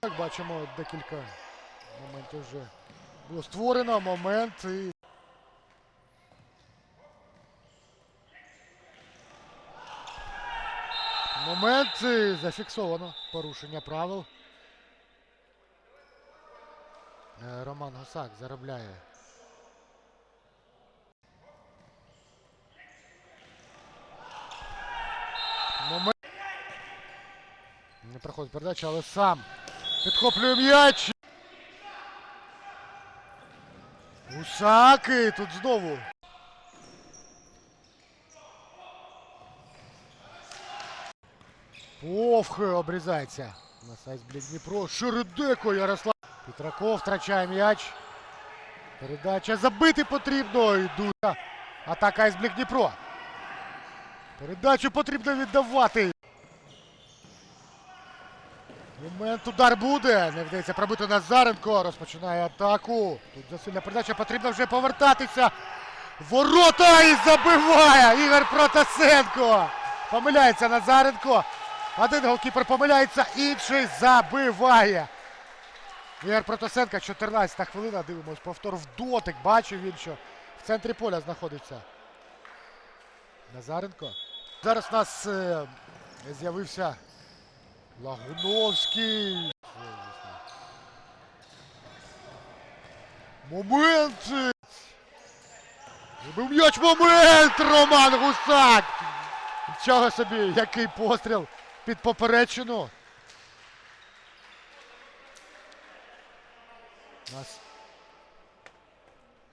Так бачимо декілька моментів вже було створено. Момент і. Момент і зафіксовано. Порушення правил. Е, Роман Гусак заробляє. Момент. Не проходить передача, але сам підхоплює м'яч. Гусак і тут знову. Повх обрізається. На сайт Дніпро. Шередеко Ярослав. Петраков втрачає м'яч. Передача забити потрібно. Йдуть. Атака із Блік Дніпро. Передачу потрібно віддавати. Момент удар буде. Не вдається пробити Назаренко. Розпочинає атаку. Тут засильна передача. Потрібно вже повертатися. Ворота і забиває Ігор Протасенко. Помиляється Назаренко. Один голкіпер помиляється, інший забиває. Ігор Протасенко, 14 хвилина. Дивимось повтор в дотик. Бачив він, що в центрі поля знаходиться. Назаренко. Зараз у нас е, з'явився Лагуновський. Момент! Забив м'яч момент! Роман Гусак! Нічого собі, який постріл під поперечину. У нас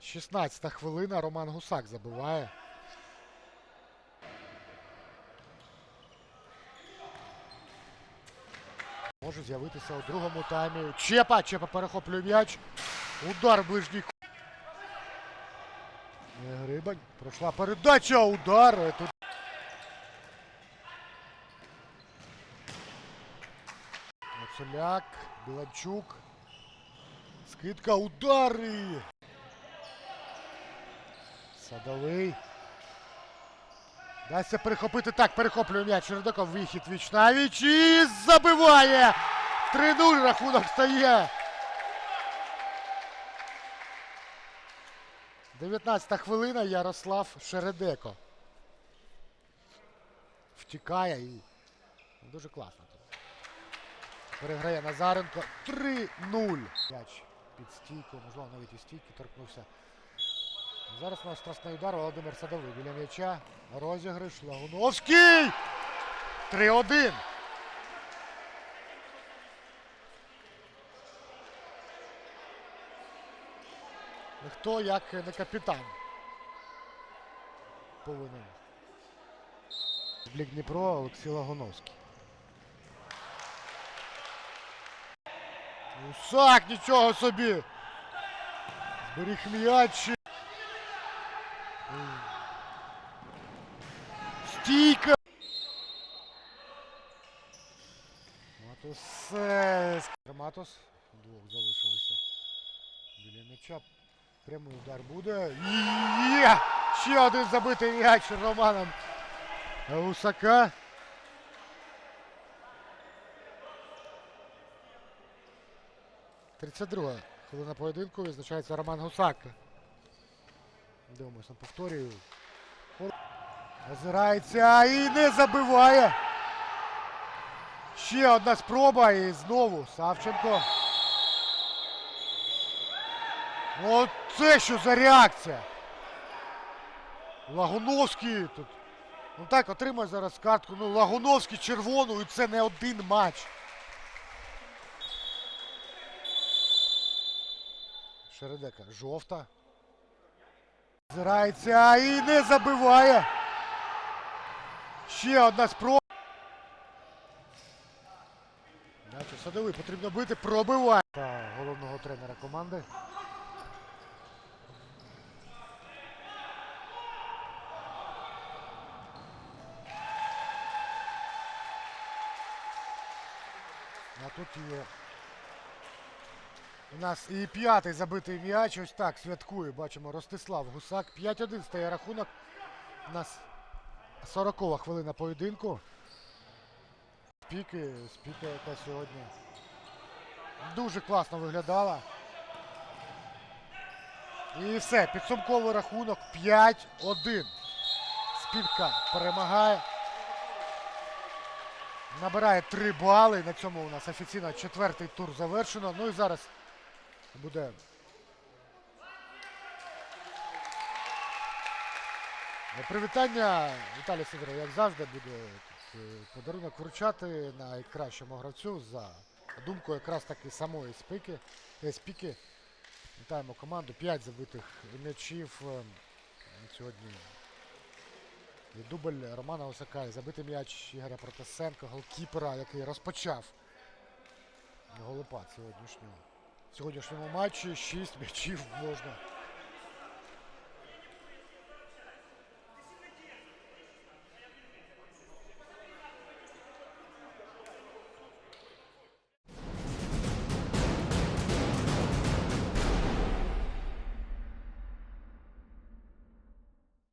16 хвилина. Роман Гусак забиває. Може з'явитися у другому таймі. Чепа! Чепа перехоплює м'яч. Удар ближній. Не Грибань. Пройшла передача. Удар. Е, Тут Мацуляк, Біланчук. Скидка, удари. Садовий. Дасться перехопити. Так, перехоплює м'яч. Чередоков вихід віч на і забиває. 3-0 рахунок стає. 19 хвилина Ярослав Шередеко. Втікає і дуже класно тут. Переграє Назаренко. 3-0. М'яч під стійку, можливо, навіть і стійки торкнувся. Зараз у нас страсний удар Володимир Садовий біля м'яча. Розіграш Лагуновський. 3-1. Ніхто як не капітан. Повинен. Блік Дніпро Олексій Лагуновський. Усак, нічого собі! Зберіг м'яч. Стійка! Матус. Матус. Двох залишилося. Біля м'яча. Прямий удар буде. Є! Ще один забитий м'яч Романом Гусака. Тридцять друга хвилина поєдинку відзначається Роман Гусак. Дивимося на повторюю. Озирається і не забиває. Ще одна спроба і знову Савченко. От це що за реакція? Лагуновський тут. Ну так, отримає зараз картку. Ну, Лагуновський червону і це не один матч. Шередека жовта. Зирається і не забиває. Ще одна спроба. Садовий потрібно бити, пробиває. Та головного тренера команди. А тут є. У нас і п'ятий забитий м'яч. Ось так святкує. Бачимо Ростислав Гусак. 5-1 стає рахунок. У нас 40 хвилина поєдинку. Спіки, спіка яка сьогодні Дуже класно виглядала. І все, підсумковий рахунок 5-1. Співка перемагає. Набирає 3 бали. На цьому у нас офіційно четвертий тур завершено. Ну і зараз буде Привітання Віталій Сидоров, як завжди, буде е, подарунок вручати найкращому гравцю за думкою якраз таки самої спики. е, спіки. Вітаємо команду. 5 забитих м'ячів е, сьогодні. І дубль Романа Осака і забитий м'яч Ігоря Протасенка, голкіпера, який розпочав голопад сьогоднішнього. Сьогоднішньому матчі. 6 м'ячів можна